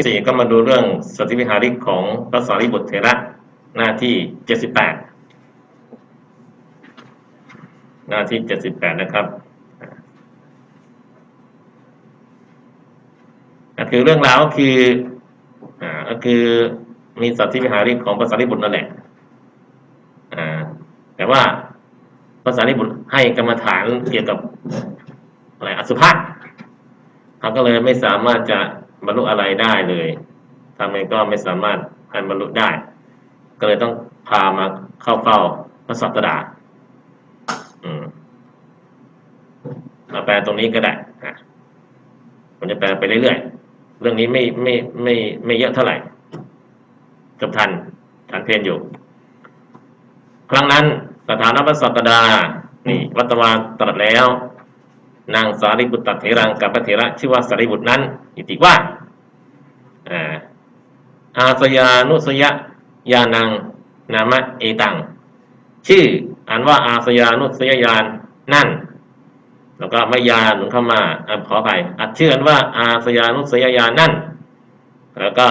ที่สี่ก็มาดูเรื่องสติวิหาริกของพระสารีบุตรเถระหน้าที่เจ็ดสิบแปดหน้าที่เจ็ดสิบแปดนะครับก็คือเรื่องราวก็คืออ่าก็คือมีสัตว์ที่วิหาริกของพระสารีบุตรนั่นแหละอ่าแต่ว่าพระสารีบุตรให้กรรมฐานเกี่ยวกับอะไรอสุภะเขาก็เลยไม่สามารถจะ บรรลุอะไรได้เลยทำไงก็ไม่สามารถให้บรรลุได้ ก็เลยต้องพามาเข้าเฝ้าพระสัตดาอืมมาแปลตรงนี้ก็ได้นะผมจะแปลไปเรื่อยๆ เรื่องนี้ไม่ไม่ไม่ไม่เยอะเท่าไหร่จบทันทันเพนอยู่ ครั้งนั้นสถานพระสัตดา นี่ วัตวาตรัสแล้ว นางสารีบุตรเถรังกับพระเถระชื่อว่าสารีบุตรนั้นอิติว่าอาสยานุสยยานังนามะเอตัง ชื่ออ่านว่าอาสยานุสยยานนั่น แล้วก็ม่ยาหนุนเข้ามาอขอไปอัดชื่ออันว่าอาสยานุสยยานนั่น แล้วก็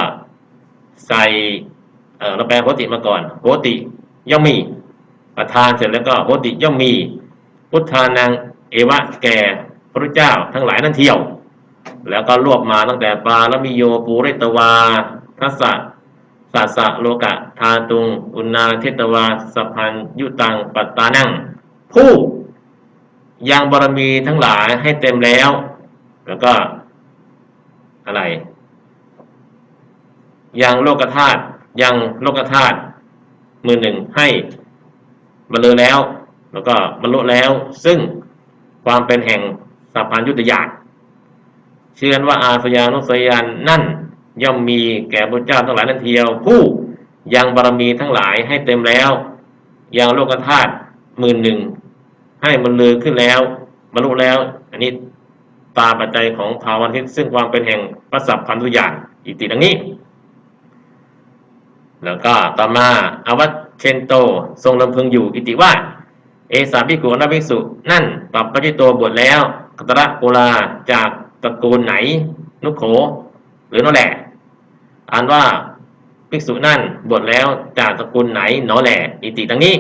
ใส่เออเราแปลโหติมาก่อนโหติย่อมมี ประธานเสร็จแล้วก็โหติย่อมมี พุทธานังเอวะแก่ พระเจ้าทั้งหลายนั่นเที่ยว แล้วก็รวบมาตั้งแต่ปาลมิโยปูเรตวาทัสสะสัสสะโลกะ ทาตุง อุณาเทตวาสพันยุตังปัตตานัง ผู้ยังบารมีทั้งหลายให้เต็มแล้ว แล้วก็อะไร ยังโลกธาตุยังโลกธาตุมือหนึ่งให้บรรลุแล้ว แล้วก็บรรลุแล้ว ซึ่งความเป็นแห่ง สัพพัญยุตยานเชื่อว่าอาสยานุสยานนั่นย่อมมีแก่พระเจ้าทั้งหลายนั่นเทียว ผู้ยังบารมีทั้งหลายให้เต็มแล้วยังโลกธาตุหมื่นหนึ่งให้มันเลือขึ้นแล้วบรรลุแล้ว อันนี้ตามปัจจัยของภาวันทิศซึ่งความเป็นแห่งพระสัพพันธุญาณอิติดังนี้ แล้วก็ต่อมาอวัตเชนโตทรงลำพึงอยู่อิติว่า เอสาภิกุอภิกษุ นั่นปรับปฏิโตบวชแล้ว กัตระโกลาจากตระกูลไหน นุโข หรือโนแหล่อ่านว่าภิกษุนั่นบวชแล้วจากตระกูลไหนหนอแหล่อิติดังนี้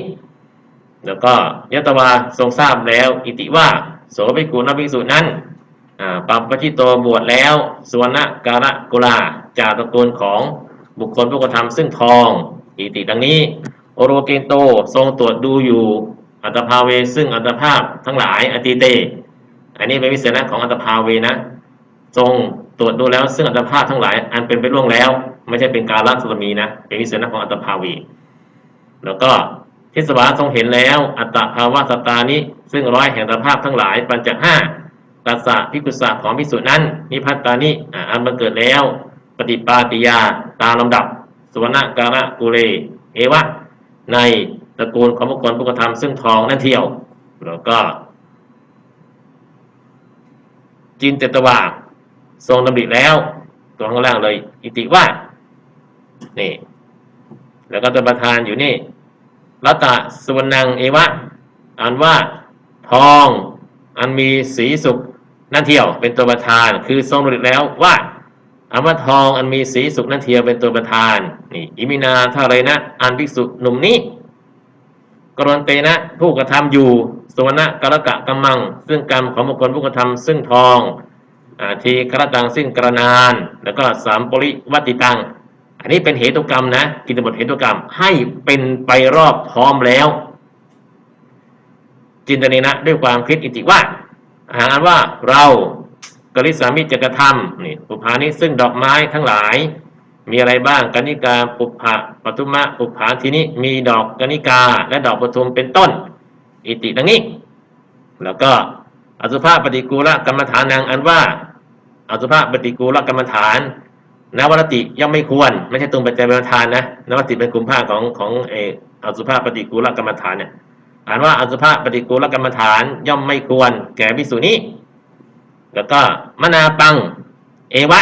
แล้วก็ยตวาทรงทราบแล้ว อิติว่า โสภิกุนภิกษุนั้นปรับปฏิโตบวชแล้วสวรรณการะกุลาจากตระกูลของบุคคลผู้กระทำซึ่งทอง อิติดังนี้ โอโรเกนโตทรงตรวจดูอยู่อัตภาเวซึ่งอัตภาพทั้งหลายอติเต อันนี้เป็นวิเศษนะของอัตภาเวนะทรงตรวจดูแล้วซึ่งอัตภาพทั้งหลาย อันเป็นไปล่วงแล้ว ไม่ใช่เป็นการละสุรมีนะเป็นวิเศษนะของอัตภาเวแล้วก็ทิศวาทรงเห็นแล้ว อัตภาวะสตานี้ซึ่งร้อยแห่งอัตภาพทั้งหลาย ปัญจห้าตัสสะพิกุสะของพิสุนั้น นิพัตตานิอันบังเกิดแล้ว ปฏิปาติยาตามลำดับสวรรณการะกุเรเอวะในตระกูลของบุคคลผู้กระทำซึ่งทองนั่นเที่ยว แล้วก็ จินเตตวาทรงดำริแล้ว ตัวข้างล่างเลย อิติว่า นี่ แล้วก็ตัวประธานอยู่นี่รัตะสุวรรณังเอวะอ่านว่า ทอง อันมีสีสุกนั่นเที่ยว เป็นตัวประธาน คือทรงดำริแล้วว่าอามาทองอันมีสีสุกนั่นเทียวเป็นตัวประธาน นี่ อิมินาท่าไรนะอันภิกษุหนุ่มนี้ กรณเตนะผู้กระทำอยู่สวนะกรกะกัมมัง ซึ่งกรรมของบุคคลผู้กระทำซึ่งทองอทีกระตังซึ่งกระนาน แล้วก็สามปริวัติตัง อันนี้เป็นเหตุกรรมนะกิจบทเหตุกรรมให้เป็นไปรอบพร้อมแล้ว จินตนีนะด้วยความคิดอิติว่าหาว่าเรากริสามิจะกธรรมนี่ปุพานี้ซึ่งดอกไม้ทั้งหลาย มีอะไรบ้างกนิกาปุพะปทุมะปุพาทีนี้มีดอกกนิกาและดอกปทุมเป็นต้น อิติดังนี้ แล้วก็อสุภาปฏิกูลกรรมฐานังอันว่าอสุภาปฏิกูลกรรมฐานนวรติย่อมไม่ควร ไม่ใช่ตรงปัจจัยประธานนะนวรติเป็นกลุ่มภาคของของเออสุภาปฏิกูลกรรมฐานเนี่ยอ่านว่าอสุภาปฏิกูลกรรมฐานย่อมไม่ควร แก่ภิกษุนี้ แล้วก็มนาปัง เอวะ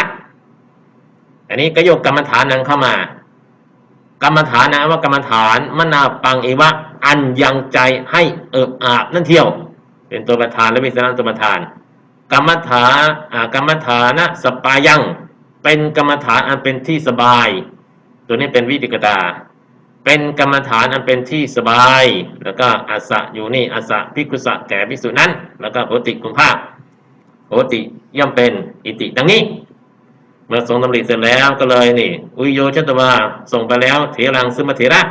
อันนี้ก็โยกกรรมฐานนังเข้ามา กรรมฐานนะว่ากรรมฐานมนาปังเอวะอันยังใจให้เอิบอาบนั่นเที่ยว เป็นตัวประธานและวิสานตัวประธาน กรรมฐานกรรมฐานะสปายังเป็นกรรมฐานอันเป็นที่สบาย ตัวนี้เป็นวิติกตาเป็นกรรมฐานอันเป็นที่สบาย แล้วก็อาสะอยู่นี่อาสะพิกุสะแก่พิสุนั้น แล้วก็โหติกุมภาพโหติย่อมเป็นอิติดังนี้ เมื่อทรงดำริเสร็จแล้วก็เลยนี่ อุยโยชตวาส่งไปแล้วเถรังซึมเถระ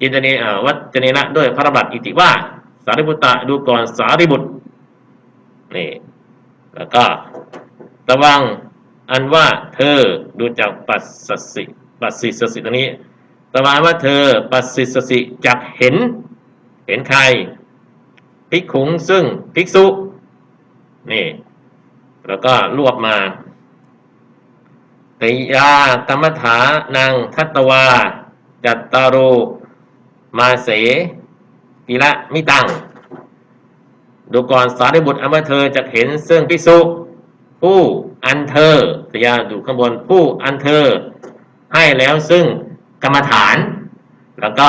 ยินจเนอ่าวัจเนนะด้วยพระบัตรอิติว่า สารีบุตะดูก่อนสารีบุตรนี่แล้วก็ระวังอันว่าเธอดูจากปัสสสิปัสสิสสิตรงนี้ระวังว่าเธอปัสสิสสิจักเห็น เห็นใครภิกขุงซึ่งภิกษุนี่ แล้วก็รวบมา ติยากรรมฐานางทัตวา จัตตารุมาเสกิละมิตัง ดูก่อนสารีบุตรอันว่าเธอจะเห็นซึ่งภิกษุผู้อันเธอตยาดูข้างบนผู้อันเธอ ให้แล้วซึ่งกรรมฐาน แล้วก็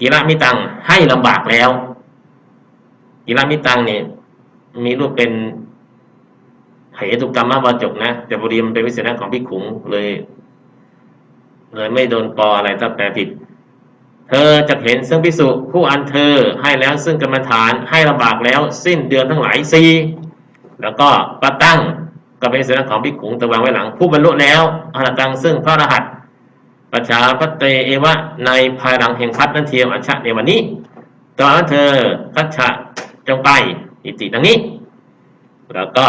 กิระมิตังให้ลำบากแล้ว กิระมิตังเนี่ยมีรูปเป็น เหตุกรรมวาจกนะ แต่บรีมันเป็นวิเศษของพิขุงเลย เลยไม่โดนปออะไรถ้าแปลผิด เธอจะเห็นซึ่งพิสุผู้อันเธอให้แล้วซึ่งกรรมฐานให้ลำบากแล้ว สิ้นเดือนทั้งหลายสีแล้วก็ประตั้งก็เป็นสัญลักษณ์ของพิขุงตะวางไว้หลัง ผู้บรรลุแล้วอรตังซึ่งพระรหัสประชาพเตเอวะในภายหลังแห่งพัฒนันเทียมอัชชะในวันนี้ตอนเธอพัชชะจงไปอิติดังนี้ แล้วก็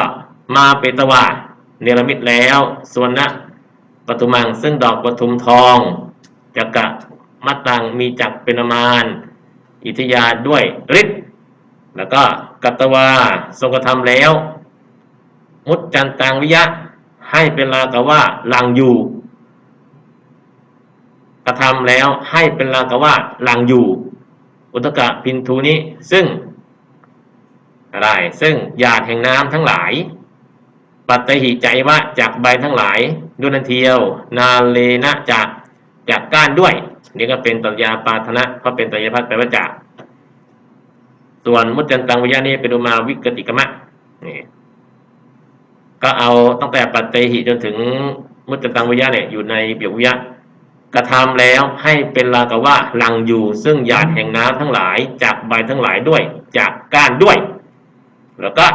มาเปตวาเนรมิตแล้วส่วนนะปทุมังซึ่งดอกปทุมทองจักะมัตตังมีจักเป็นประมาณอิทยาด้วยฤทธิ์แล้วก็กัตตวาทรงกระทำแล้ว มุตจันตังวิยะ ให้เป็นลากว่าลังอยู่ กระทำแล้วให้เป็นลากว่าลังอยู่ อุตกะพินทูนี้ซึ่งอะไรซึ่งหยาดแห่งน้ำทั้งหลาย ปัตหิใจวะจากใบทั้งหลายดุนันเทียว นาเลนะจากจากก้านด้วยนี่ก็เป็นตัญญาปาธนะเพราะเป็นตัญญาพัฒแปลว่าจาก ส่วนมุจจันตังวิยะนี่เป็นอุมาวิกติกมะนี่ก็เอาตั้งแต่ปัตเตหิจนถึงมุจจันตังวิยะเนี่ยอยู่ในเบียวิยะกระทำแล้วให้เป็นลากะว่าหลังอยู่ซึ่งหยาดแห่งน้ำทั้งหลาย จากใบทั้งหลายด้วย จากก้านด้วย แล้วก็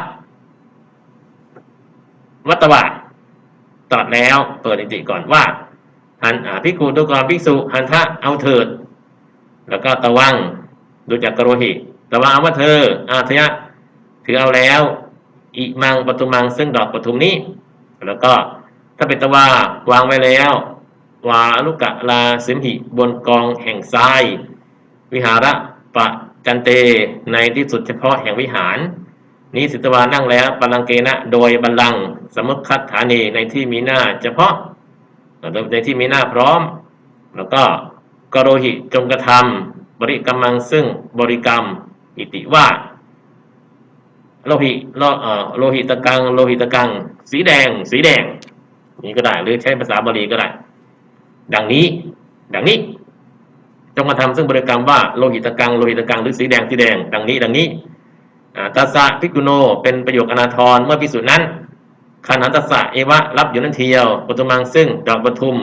วัตวะตรัสแล้วเปิดอิติก่อนว่าหันอ่าพิกูตุกรภิกษุหันทะเอาเถิด แล้วก็ตะวังดูจากกรหิตะวังเอาว่าเธอ อาทยะถือเอาแล้วอิมังปทุมังซึ่งดอกปทุมนี้ แล้วก็ถ้าเป็นตะวาวางไว้แล้ว วาลุกะลาสิมหิบนกองแห่งทราย วิหาระปะจันเตในที่สุดเฉพาะแห่งวิหาร นี้สิตวานั่งแล้วบัลลังเกณะโดยบัลลังสมุขคัตฐานีในที่มีหน้า เฉพาะในที่มีหน้าพร้อม แล้วก็กโรหิจงกระทำบริกรรมังซึ่งบริกรรม อิติว่าโลหิโลหิตกัง โลหิตกัง สีแดง สีแดง นี่ก็ได้ หรือใช้ภาษาบาลีก็ได้ ดังนี้ ดังนี้ จงกระทำซึ่งบริกรรมว่าโลหิตกัง โลหิตกัง หรือสีแดง สีแดง ดังนี้ ดังนี้ ตัสสะพิกุโน เป็นประโยคอนาทรเมื่อพิสูจน์นั้นขันหันตัสสะเอวะรับอยู่นั่นเทียวปทุมังซึ่งดอกปทุม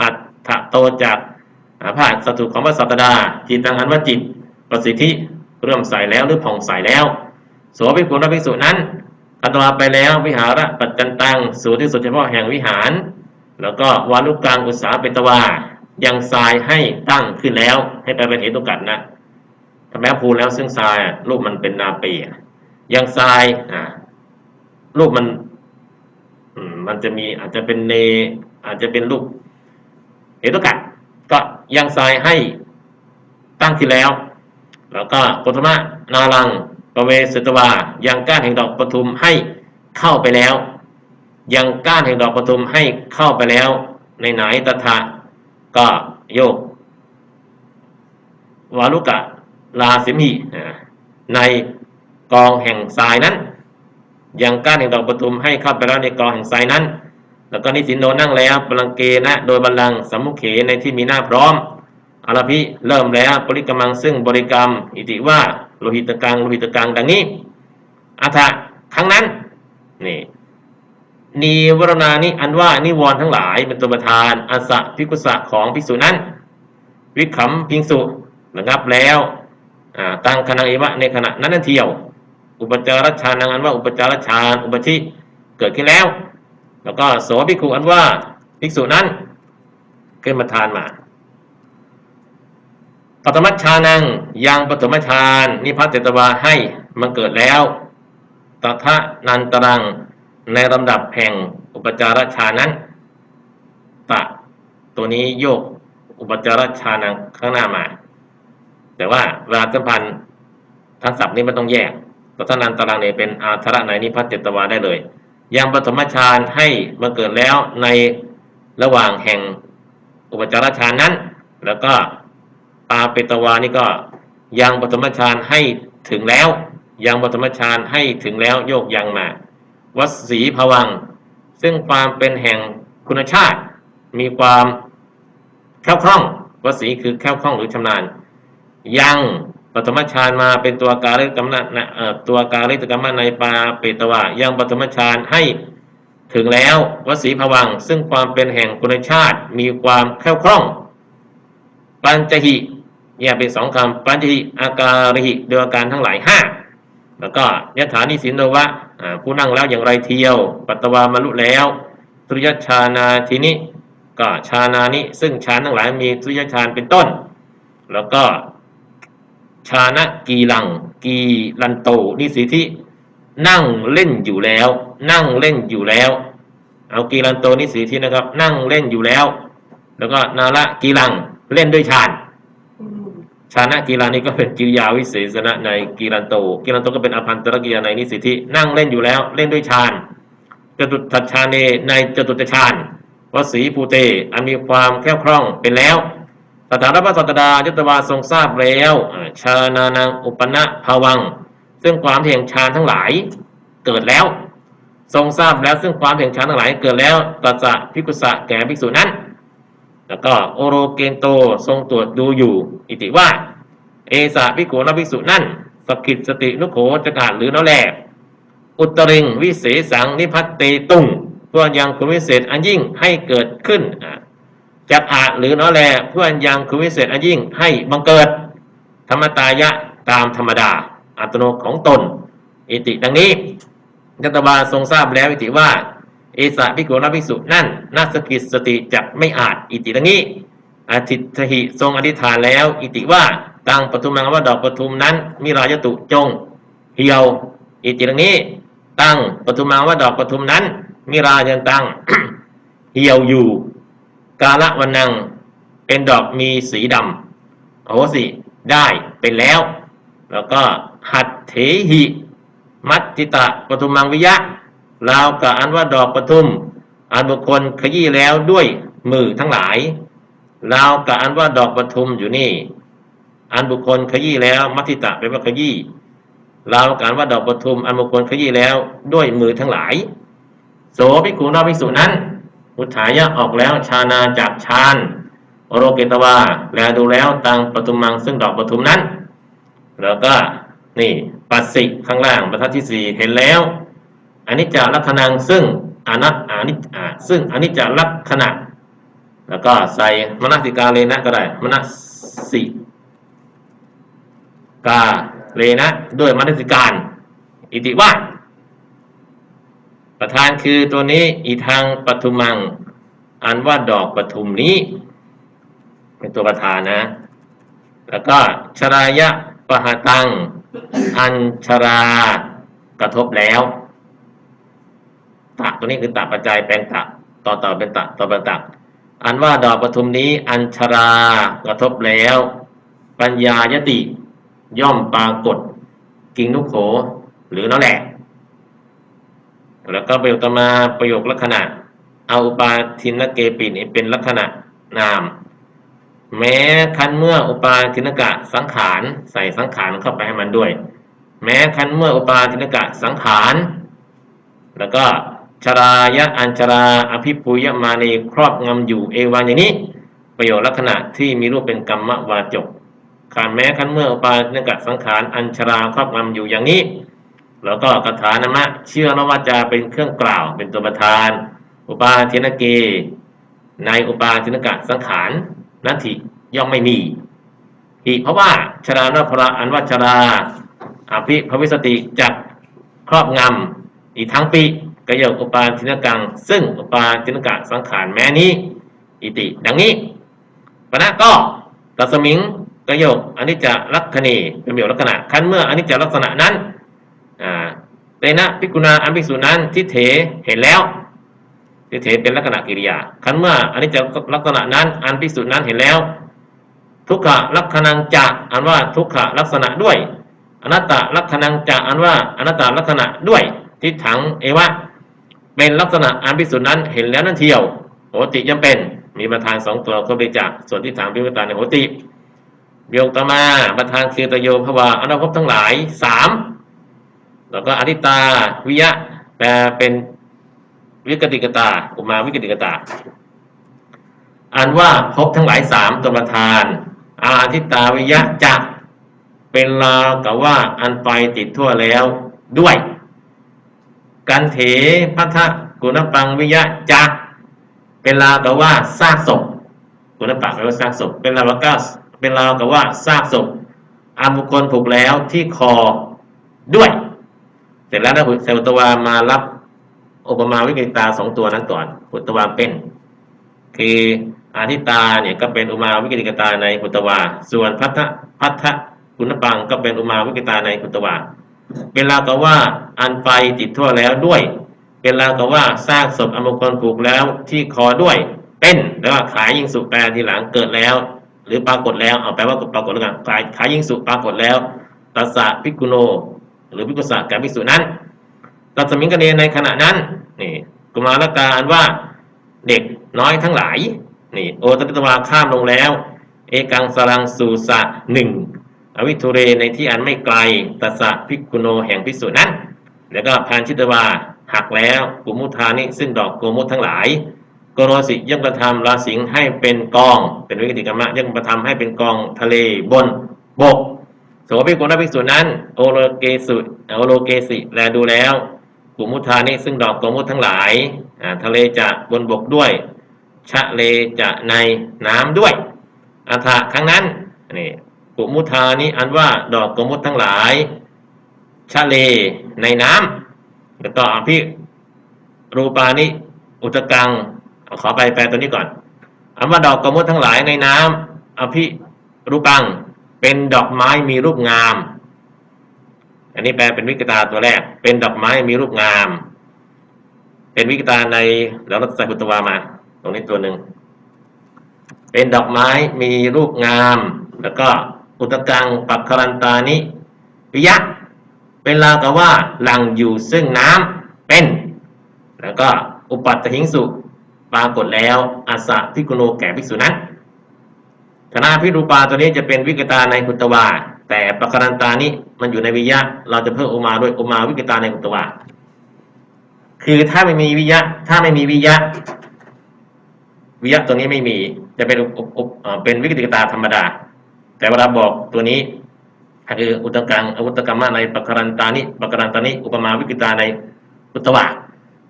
อัตถะโตจากอ่าพระอัสสตุของพระสัตดาจิตตังอันว่าจิต ประสิทธิเริ่มใส่แล้วหรือผ่องใสแล้วโสภิกขุและภิกษุนั้นอัตวาไปแล้ววิหาระปัจจันตังสูที่สุดเฉพาะแห่งวิหาร แล้วก็วาลุกังอุตสาเปตวายังทรายให้ตั้งขึ้นแล้วให้ไปเป็นเหตุกัดนะ แม้พูนแล้วซึ่งทรายรูปมันเป็นนาปีอะยังทรายอ่ารูปมันมันจะมีอาจจะเป็นเน อาจจะเป็นรูปเหตุกัดก็ยังทรายให้ตั้งขึ้นแล้ว แล้วก็ปฐมนารังปเวสตวายังก้านแห่งดอกปทุมให้เข้าไปแล้ว ยังก้านแห่งดอกปทุมให้เข้าไปแล้ว ในไหนตถะก็โยกวาลุกะ ลาสิมหิอ่าในกองแห่งทรายนั้นยังก้านแห่งดอกปทุมให้เข้าไปแล้วในกองแห่งทรายนั้น แล้วก็นิสินโนนั่งแล้วบาลังเกนะ โดยบัลลังสมุขเขในที่มีหน้าพร้อมอารพิเริ่มแล้วบริกรรมังซึ่งบริกรรม อิติว่าโลหิตกังโลหิตกังดังนี้อัฏฐะครั้งนั้นนี่นีวรณานิอันว่านิวรณ์ทั้งหลายเป็นตัวประธานอาสะพิกุสะของภิกษุนั้น วิขำพิงสุระงับแล้ว ตั้งคณะเอวะในขณะนั้นนั่นเที่ยว อุปจารฌานังอันว่าอุปจารฌานอุปชิเกิดขึ้นแล้ว แล้วก็โสภิกขุอันว่าภิกษุนั้นขึ้นมาทานมาปฐมฌานังยังปฐมฌานนิพพัตเตตวาให้มันเกิดแล้วตถะนันตรังในลำดับแห่งอุปจารฌานั้น ตะ ตัวนี้โยกอุปจารฌานังข้างหน้ามา แต่ว่าเวลาสัมพันธ์ทั้งศัพท์นี้มันต้องแยกตถะนันตรังเนี่ยเป็นอาธระในนิพัตเตตวาได้เลยยังปฐมฌานให้มันเกิดแล้วในระหว่างแห่งอุปจารฌานนั้น แล้วก็ปาเปตวานี่ก็ยังปฐมฌานให้ถึงแล้วยังปฐมฌานให้ถึงแล้วโยกยังมา วัสีภวัง ซึ่งความเป็นแห่งคุณชาติ มีความแคล่วคล่องวสีคือแคล่วคล่องหรือชำนาญ ยังปฐมฌานมาเป็นตัวการิกรรมนะตัวการิกรรมในปาเปตวายังปฐมฌานให้ถึงแล้ววสีภวัง ซึ่งความเป็นแห่งคุณชาติมีความแคล่วคล่อง ปัญจหิแยเป็นสองคำปัญจหิอาการหิโดยอาการทั้งหลายห้าแล้วก็ยถานิสินโนวะผู้นั่งแล้วอย่างไรเที่ยว ปัตตวามรุแล้วสุริยชานาทีนี้ก็ชานานิซึ่งฌานทั้งหลายมีสุริยชานเป็นต้น แล้วก็ ชานะกีลัง กีลันโตนิสิทธินั่งเล่นอยู่แล้ว นั่งเล่นอยู่แล้ว เอากีรันโตนิสิทธินะครับ นั่งเล่นอยู่แล้ว แล้วก็นาละกีรังเล่นด้วยฌานชานะกีฬานี่ก็เป็นกิริยาวิเศษณะในกีรันโต กีรันโตก็เป็นอภันตรกิยาในนิสิทธินั่งเล่นอยู่แล้ว เล่นด้วยฌานจตุตัชฌานเนในจตุตฌานวสีภูเต อันมีความแคล่วคล่องเป็นแล้ว สถานพระสัตดายตวาทรงทราบแล้วชานานังอุปนะภาวัง ซึ่งความเถียงฌานทั้งหลายเกิดแล้ว ทรงทราบแล้วซึ่งความเถียงฌานทั้งหลายเกิดแล้วตัสสะพิกุสะแก่ภิกษุนั้น แล้วก็โอโรเกนโตทรงตรวจดูอยู่ อิติว่า เอสะพิโกนภิกษุนั่นสกกิจสตินุโขจกาดหรือน้อแลอุตริงวิเศษสังนิพัตเตตุงเพื่อยังคุณวิเศษอันยิ่งให้เกิดขึ้น อะจักอาหรือน้อแลเพื่อนยังคุณวิเศษอันยิ่งให้บังเกิด ธรรมตายะตามธรรมดา อัตโนของตน อิติดังนี้ยัตบาทรงทราบแล้วอิติว่า เอสะพิโกนภิกษุนั่นนาสกิสติจักไม่อาจอิติดังนี้อาทิตหิทรงอธิษฐานแล้ว อิติว่าตังปทุมังว่าดอกปทุมนั้นมีรายตุจงเหี่ยว อิติดังนี้ ตั้งปทุมังว่าดอกปทุมนั้นมีรายันตังเหี่ยวอยู่ กาละวันนังเป็นดอกมีสีดำโอโหสิ ได้เป็นแล้ว แล้วก็หัตเถหิมัจจิตะปทุมังวิยะราวกับอันว่าดอกปทุม อันบุคคลขยี้แล้วด้วยมือทั้งหลายราวกับอันว่าดอกปทุมอยู่นี่ อันบุคคลขยี้แล้ว มัจจิตะเป็นว่าขยี้ราวกับอันว่าดอกปทุม อันบุคคลขยี้แล้วด้วยมือทั้งหลาย โสภิกขุนอภิกษุนั้น อุทายะออกแล้วชานาจากฌานโรเกตวาแลดูแล้วตังปทุมมังซึ่งดอกปทุมนั้น แล้วก็นี่ปัสสิข้างล่างบรรทัดที่สี่เห็นแล้วอนิจจลักษณังซึ่งอนัตอนิจอาซึ่งอนิจจลักษณะ แล้วก็ใส่มนสิกาเลนะก็ได้มนสิกาเลนะด้วยมนสิการ อิติว่า ประธานคือตัวนี้อีทางปทุมัง อันว่าดอกปทุมนี้ เป็นตัวประธานนะ แล้วก็ชรายะปะหาตัง อัญชรากระทบแล้วตะตัวนี้คือตะปัจจัยแปลงตะต่อต่อเป็นตะต่อเป็นตะอันว่าดอกปทุมนี้ อัญชรากระทบแล้ว ปัญญายติย่อมปรากฏ กิ่งนุโขหรือนั่นแหละ แล้วก็ประโยคต่อมาประโยคลักษณะเอาอุปาทินเกปินี่เป็นลักษณะนาม แม้คันเมื่ออุปาทินกะสังขารใส่สังขารเข้าไปให้มันด้วย แม้คันเมื่ออุปาทินกะสังขาร แล้วก็ชรายะอัญชราอภิปุยมานีครอบงำอยู่เอวันอย่างนี้ ประโยคลักษณะที่มีรูปเป็นกรรมวาจกขานแม้คันเมื่ออุปาทินกะสังขารอัญชราครอบงำอยู่อย่างนี้ แล้วก็คาถานามะ เชื่อนว่าจะเป็นเครื่องกล่าว เป็นตัวประธาน อุปาทินเก ในอุปาทินกะสังขารนัตถิย่อมไม่มีอีกเพราะว่าชรานพระอันว่าชราอภิภวิสติจักครอบงำอีกทั้งปีกโยกอุปาทินกัง ซึ่งอุปาทินกะสังขารแม้นี้ อิติ ดังนี้ปณะก็ตัสมิงกโยกอนิจจลักษณีเป็นประโยชน์ลักษณะคันเมื่ออนิจจลักษณะนั้น เตนะพิกุณาอันภิกษุนั้นที่เถเห็นแล้วที่เถเป็นลักษณะกิริยาคันเมื่ออันิจจลักษณะนั้นอันภิกษุนั้นเห็นแล้ว ทุกขลักษณังจะอันว่าทุกขลักษณะด้วย อนัตตลักษณังจะอันว่าอนัตตลักษณะด้วยทิฏฐังเอวะเป็นลักษณะอันภิกษุนั้นเห็นแล้วนั่นเทียวโหติยังเป็นมีประธานสองตัวก็บริจาคส่วนที่ถามพิวตาในโหติโยกตมาประธานคือตโยภวาอนุภพทั้งหลายสาม แล้วก็อธิตาวิยะแปลเป็นวิกติกตาอุมาวิกติกตาอันว่าภพทั้งหลายสามตัวประธาน อาทิตาวิยะจะเป็นลาวกับว่าอันไปติดทั่วแล้วด้วย กันเถพัทธกุณปังวิยะจะเป็นลาวกับว่าซากศพกุณปังแปลว่าซากศพเป็นลาวกับเป็นลาวกับว่าซากศพอาบุคคลผูกแล้วที่คอด้วย ร็จแล้วนะเซลตวามารับโอปมาวิกฤตาสองตัวนั้นก่อนพุตตวาเป็น คืออาทิตาเนี่ยก็เป็นอุมาวิกฤตตาในพุตตวา ส่วนพัทธพัทธกุณปังก็เป็นอุมาวิกฤตาในพุตตวาเป็นลาวกับว่าอันไปติดทั่วแล้วด้วยเป็นลาวกับว่าสร้างศพอมงคลผูกแล้วที่คอด้วย เป็นแล้วก็ขายยิงสุแปลทีหลังเกิดแล้ว หรือปรากฏแล้วเอาแปลว่าปรากฏแล้วกันขายขายยิงสุปรากฏแล้วตัสสะพิกุโน หรือพิกุสะแก่พิสุนั้นตัสมิงกเนในขณะนั้นนี่กุมารการว่าเด็กน้อยทั้งหลายนี่โอตติตวาข้ามลงแล้ว เอกังสรังสูสะหนึ่งอวิทุเรในที่อันไม่ไกลตัสสะพิกุโนแห่งพิสุนั้น แล้วก็พานชิตวาหักแล้วกุมุทานิซึ่งดอกโกมุตทั้งหลายกโรสิย่อมกระทำราสิงให้เป็นกอง เป็นวิกติกรรมะย่อมกระทำให้เป็นกองทะเลบนบก โสภิกุณภิกษุนั้น โอโลเกสุโอโลเกสิแลดูแล้วกุมุทานิซึ่งดอกโกมุตทั้งหลายทะเลจะบนบกด้วย ชะเลจะในน้ำด้วยอัฐะครั้งนั้นนี่กุมุทานิอันว่าดอกโกมุตทั้งหลาย ชะเลในน้ำแล้วก็อภิรูปานิอุตกังขอไปแปลตัวนี้ก่อนอันว่าดอกกมุทั้งหลายในน้ำอภิรูปัง เป็นดอกไม้มีรูปงาม อันนี้แปลเป็นวิกตาตัวแรก เป็นดอกไม้มีรูปงาม เป็นวิกตาในแล้วเราใส่พุทธวามา ตรงนี้ตัวหนึ่ง เป็นดอกไม้มีรูปงาม แล้วก็อุตกังปักครันตานิวิยะเป็นลาวกับว่าหลังอยู่ซึ่งน้ำเป็น แล้วก็อุปัตตหิงสุปรากฏแล้วอาสะพิกุโนแก่ภิกษุนั้น ธนาพิรูปาตัวนี้จะเป็นวิกตาในคุตวาแต่ปกรันตานี้มันอยู่ในวิยะ เราจะเพิ่มอมาด้วยอมาวิกตาในคุตวาคือถ้าไม่มีวิยะ ถ้าไม่มีวิยะ วิยะตัวนี้ไม่มี จะเป็นเป็นวิกติกตาธรรมดา แต่เวลาบอกตัวนี้คืออุตกังอุตกรรมะในปกรันตานิปกรันตานิอุปมาวิกตาในคุตวา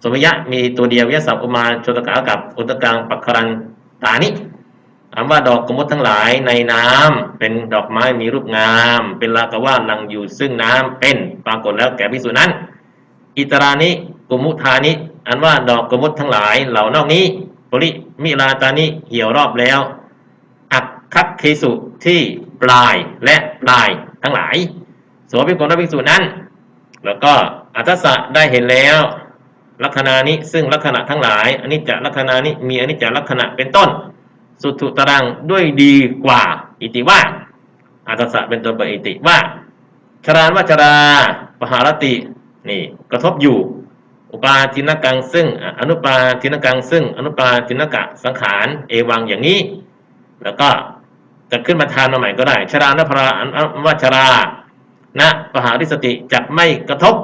สมยะมีตัวเดียววิยะสัพอุมาโชตกะกับอุตกังปกรันตานิ คำว่าดอกกมุตทั้งหลายในน้ำเป็นดอกไม้มีรูปงาม เป็นลากว่าลังอยู่ซึ่งน้ำเป็นปรากฏแล้วแก่พิสุนั้น อิตรานิกุมุทานิ อันว่าดอกกมุตทั้งหลายเหล่านอกนี้ปริมิลาตานิเหี่ยวรอบแล้วอักคักเคสุที่ปลายและปลายทั้งหลายโสภิกรภิกษุนั้น แล้วก็อัตสะได้เห็นแล้ว ลัคนานิซึ่งลักษณะทั้งหลายอันนี้จะลัคนานิมีอันนี้จะลักษณะเป็นต้น สุทุตรังด้วยดีกว่า อิติว่าอัตสะเป็นตัวเปิดอิติว่าชรานวัชราปหารตินี่กระทบอยู่อุปาทินกังซึ่งอนุปาทินกังซึ่ง อนุปาทินกะสังขารเอวังอย่างนี้ แล้วก็จะขึ้นมาทานมาใหม่ก็ได้ ชรานพราอนวัชรานะปหาริสติจะไม่กระทบ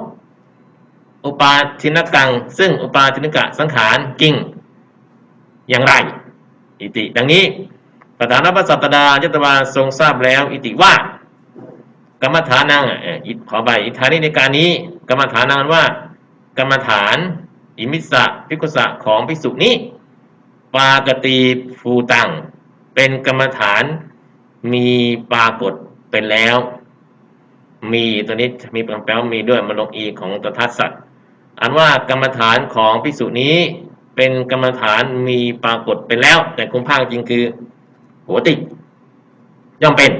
อุปาทินกัง ซึ่งอุปาทินกะสังขารกิ่งอย่างไร อิติ ดังนี้ประธานพระสัตดายตวาทรงทราบแล้ว อิติว่ากรรมฐานังอิขอใบอิทานิในการนี้ กรรมฐานังว่า กรรมฐาน อิมิสะพิกุสะของภิกษุนี้ปากตีฟูตังเป็นกรรมฐานมีปรากฏเป็นแล้ว มีตัวนี้มีแปลว่ามีด้วยมันลงอีของตทัสสัตอันว่ากรรมฐานของภิกษุนี้ เป็นกรรมฐานมีปรากฏเป็นแล้ว แต่คุมภาคจริงคือหัวติย่อมเป็น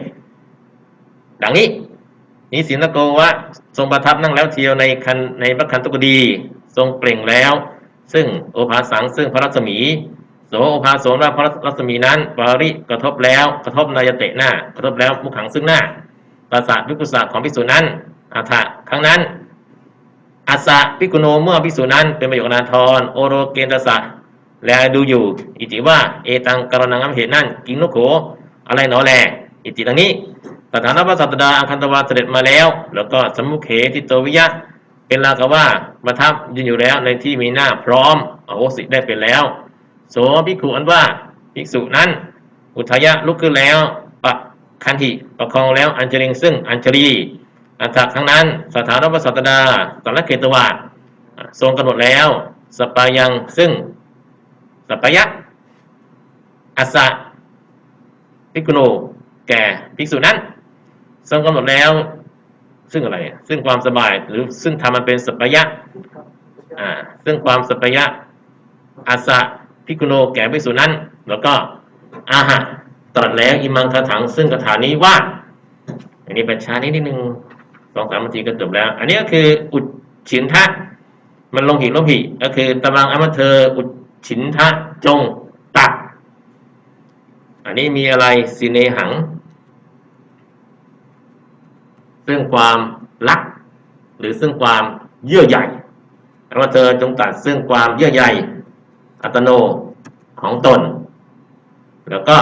ดังนี้นิสินโกวะทรงประทับนั่งแล้วเทียวในคันในพระคันตุกดีทรงเปล่งแล้ว ซึ่งโอภาสังซึ่งพระรัศมีโสโอภาโสนว่าพระรัศมีนั้นปาริกระทบแล้วกระทบนายเตะหน้ากระทบแล้วมุขังซึ่งหน้าปราสาทพิกุศาของพิสูจนั้นอัฏฐะครั้งนั้น อัสสะพิกุโนเมื่อพิสูจนั้นเป็นประโยคนาทรโอโรเกนตสะแลดูอยู่ อิติว่า เอตังกรณังอัมเหตุนั่นกินนุโข อะไรหนอแล อิติดังนี้สถานพระสัตดาอังคันตวาเสด็จมาแล้ว แล้วก็สมุขเขทิโตวิยะ เป็นลากว่าประทับยืนอยู่แล้วในที่มีหน้าพร้อมอโหสิได้เป็นแล้ว โสภิกขุอันว่าภิกษุนั้น อุทยะลุกขึ้นแล้วปะคันธิประคองแล้วอัญเชลิงซึ่งอัญเชลี อันถักทั้งนั้น สถานพระสัตดาสัลเกตวาทรงกำหนดแล้ว สปายังซึ่งสปายะอัสสะภิกุโนแก่ภิกษุนั้น ทรงกำหนดแล้ว ซึ่งอะไร ซึ่งความสบายหรือซึ่งทำมันเป็นสปายะอ่าซึ่งความสปายะอาสะพิกุโนแก่ภิกษุนั้น แล้วก็อาหะตรัสแล้วอิมังคาถังซึ่งคาถานี้ว่า อันนี้เป็นชานิดนิดนึง สองสามนาทีก็จบแล้ว อันนี้ก็คืออุดฉินทะ มันลงหิลงหิก็คือตำรังอมเธออุดฉินทะจงตักอันนี้มีอะไรสิเนหัง ซึ่งความรัก หรือซึ่งความเยื่อใยว่าเธอจงตัดซึ่งความเยื่อใยอัตโนของตน แล้วก็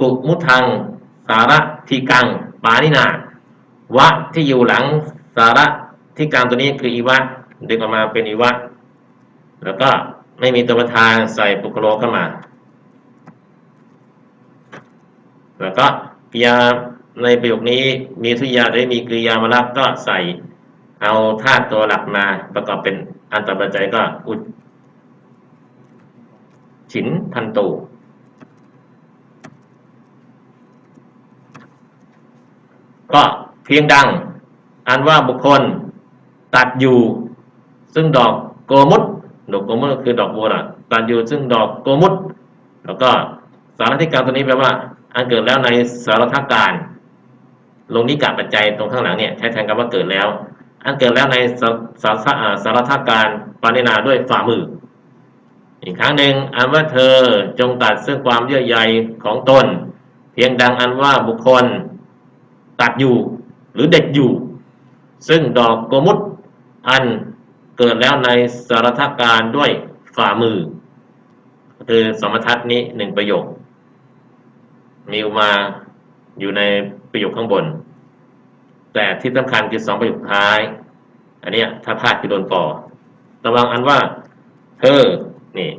กุมุทังสาระทีกังปานินา วะที่อยู่หลังสาระที่กลางตัวนี้คืออีวะดึงออกมาเป็นอีวะแล้วก็ไม่มีตัวประธานใส่ปุกโลเข้ามา แล้วก็กริยาในประโยคนี้มีทุยาได้มีกริยามารับก็ใส่เอาธาตุตัวหลักมาประกอบเป็นอันตรปัจจัยก็อุดฉินทันตูก็ พียงดัง อันว่าบุคคลตัดอยู่ ซึ่งดอกโกมุตดอกโกมุตก็คือดอกบัวนะตัดอยู่ซึ่งดอกโกมุตแล้วก็สารทิการตัวนี้แปลว่า อันเกิดแล้วในสารทัการ ลงนิกะปัจจัยตรงข้างหลังเนี่ยใช้แทนคำว่าเกิดแล้ว อันเกิดแล้วในสารสารทัการปานินาด้วยฝ่ามือ อีกครั้งหนึ่งอันว่าเธอจงตัดซึ่งความเยื่อใยของตน เพียงดังอันว่าบุคคลตัดอยู่ หรือเด็ดอยู่ ซึ่งดอกโกมุตอันเกิดแล้วในสารทการด้วยฝ่ามือ คือสมทัศน์นี้หนึ่งประโยค มีอุมาอยู่ในประโยคข้างบน แต่ที่สำคัญคือสองประโยคท้าย อันนี้ถ้าพลาดคือโดนปอระวังอันว่า เธอ นี่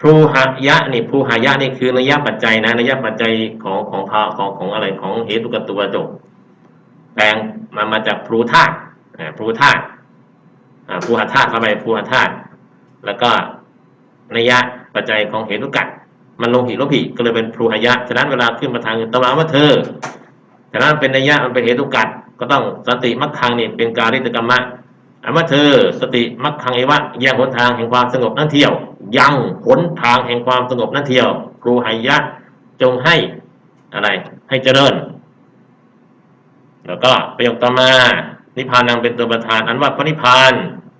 พรูหายะนี่พรูหายะนี่คือนัยยะปัจจัยนะนัยยะปัจจัยของของพาของของอะไรของเหตุกตัวจบ แปลงมามาจากพรูธาตุพรูธาตุพรูหธาตุเข้าไปพรูหธาตุแล้วก็นัยะปัจจัยของเหตุกัดมันลงหิโลผิก็เลยเป็นพรูหยะฉะนั้นเวลาขึ้นมาทางตำราว่าเธอฉะนั้นเป็นนัยะมันเป็นเหตุกัดก็ต้องสติมัคคังนี่เป็นการิตกรรมะอันว่าเธอสติมัคคังเอวะแยกหนทางแห่งความสงบนั่นเที่ยว ยังหนทางแห่งความสงบนั่นเที่ยวครูหายะจงให้อะไรให้เจริญ แล้วก็ประโยคต่อมา นิพพานังเป็นตัวประธาน อันว่าพระนิพพาน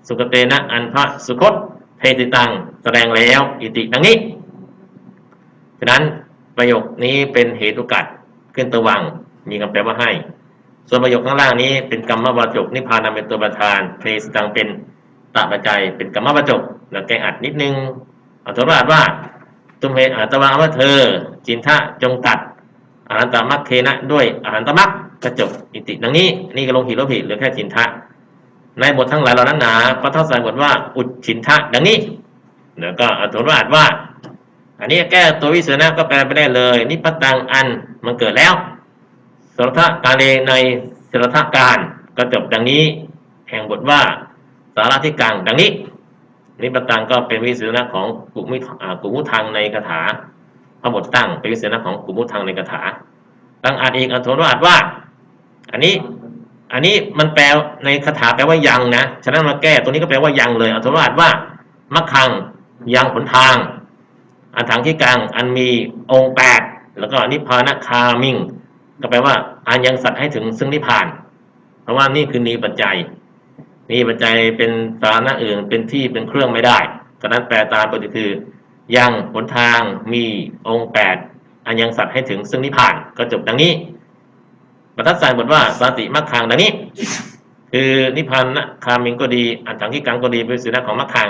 สุกเตนะอันพระสุคตเพติตังแสดงแล้วอิติดังนี้ฉะนั้นประโยคนี้เป็นเหตุกัดขึ้นตะวัง มีคำแปลว่าให้ ส่วนประโยคข้างล่างนี้เป็นกรรมวาจกนิพพานังเป็นตัวประธานเพสตังเป็นตะปัจจัยเป็นกรรมวาจกแล้วแกอัดนิดนึงอาตัวราชว่าตุมเหตุอาตวังว่าเธอจินทะจงตัดอาหันตมัคเคนะด้วยอาหันตมัค กระจบอิติดังนี้นี่ก็ลงหิโลผิเหรือแค่จินทะ ในบททั้งหลายเหล่านั้นหนาพระเท่าใส่บทว่าอุดฉินทะ ดังนี้แล้วก็อัตถราชว่า อันนี้แก้ตัววิเศษนะก็แปลไปได้เลยนิพพตังอันมันเกิดแล้วสรทะกาเลในสรทการก็จบดังนี้ แห่งบทว่าสาระที่กลางดังนี้นิปตังก็เป็นวิสุนะของกุมิกุมุทังในคาถาพระบทตั้งเป็นวิสุนะของกุมุทังในคาถาตั้งอ่านอีกอัตโธรอาจว่า อันนี้อันนี้มันแปลในคาถาแปลว่ายังนะ ฉะนั้นมาแก้ตัวนี้ก็แปลว่ายังเลยอัตโธรอาจว่ามะคังยังหนทาง อันถังที่กลางอันมีองค์แปดแล้วก็นิพพานคามิงก็แปลว่าอันยังสัตว์ให้ถึงซึ่งนิพพาน เพราะว่านี่คือนีปัจจัยนีปัจจัยเป็นสาระอื่นเป็นที่เป็นเครื่องไม่ได้ฉะนั้นแปลตามปกติคือ ยังหนทางมีองค์แปดอันยังสัตว์ให้ถึงซึ่งนิพพานก็จบดังนี้ บรรทัดสายบทว่าสาติมัคคังดังนี้ คือนิพพานนะคามิงก็ดี อันถังที่กลางก็ดีเป็นสุนัขของมัคคัง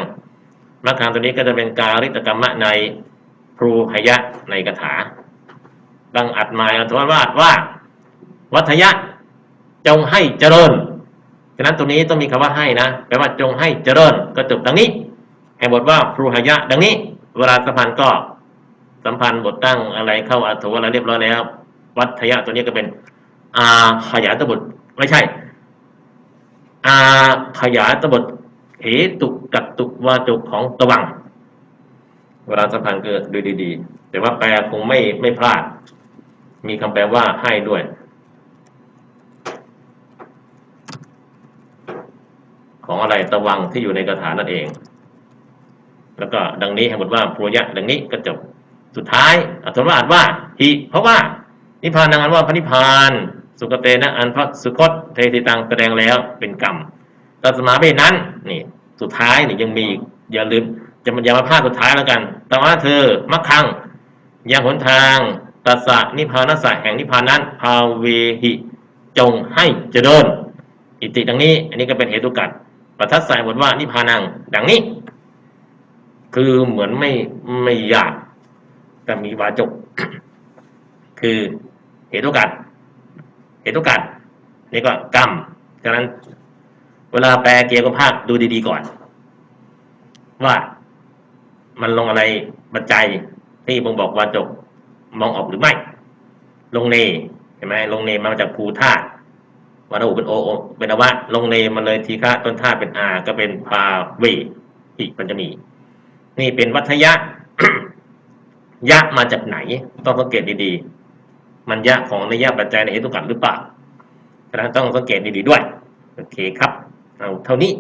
มัคคังตัวนี้ก็จะเป็นการิตกรรมะในครูหยะในคาถาดังอัดหมายอัตวาสว่า วัทยะจงให้เจริญฉะนั้นตรงนี้ต้องมีคำว่าให้นะแปลว่าจงให้เจริญก็จบดังนี้แห่งบทว่าครูหยะ ดังนี้ เวลาสัมพันธ์ก็สัมพันธ์บทตั้งอะไรเข้าอัตวอะไรเรียบร้อยแล้ว วัทยะตัวนี้ก็เป็น อาขยายตบทไม่ใช่ อาขยายตบทเหตุกัตตุวาจุของตะวัง เวลาสัมพันธ์ก็ดูดีๆ แต่ว่าแปลคงไม่ไม่พลาด มีคำแปลว่าให้ด้วยของอะไรตะวังที่อยู่ในคาถานั่นเอง แล้วก็ดังนี้ให้หมดว่าพรยะ ดังนี้ก็จบ สุดท้ายอัตถวาทว่าหิเพราะว่า นิพพานนางอันว่าพระนิพพาน สุกเตนะอันพระสุคตเทติตังแสดงแล้วเป็นกรรมตัสมาเบนั้นนี่สุดท้ายนี่ยังมีอีกอย่าลืมจะมันอย่ามาพลาดสุดท้ายแล้วกันแต่ว่าเธอมักคังยังหนทางตัสสะนิพพานัสสะแห่งนิพพานนั้นภาเวหิจงให้เจริญอิติดังนี้ อันนี้ก็เป็นเหตุกัดประทัดใส่บทว่านิพพานัง ดังนี้ คือเหมือนไม่ไม่ยาก แต่มีวาจก คือเหตุกัด เหตุกัดนี่ก็กรรมฉะนั้นเวลาแปลเกียร์กภาคดูดีๆก่อน ว่ามันลงอะไรปัจจัยที่บ่งบอกวาจกมองออกหรือไม่ ลงเนเห็นไหมลงเนมาจากภูธาตุวันอุเป็นโอโอเป็นอวะ ลงเนมันเลยทีฆะต้นธาตุเป็นอาก็เป็นพาเวอีกมันจะมี นี่เป็นวัทยะยะมาจากไหน ต้องสังเกตดีๆ มันยะของนิยะปัจจัยในเหตุกรรมหรือเปล่าฉะนั้นต้องสังเกตดีๆด้วย โอเคครับ เอาเท่านี้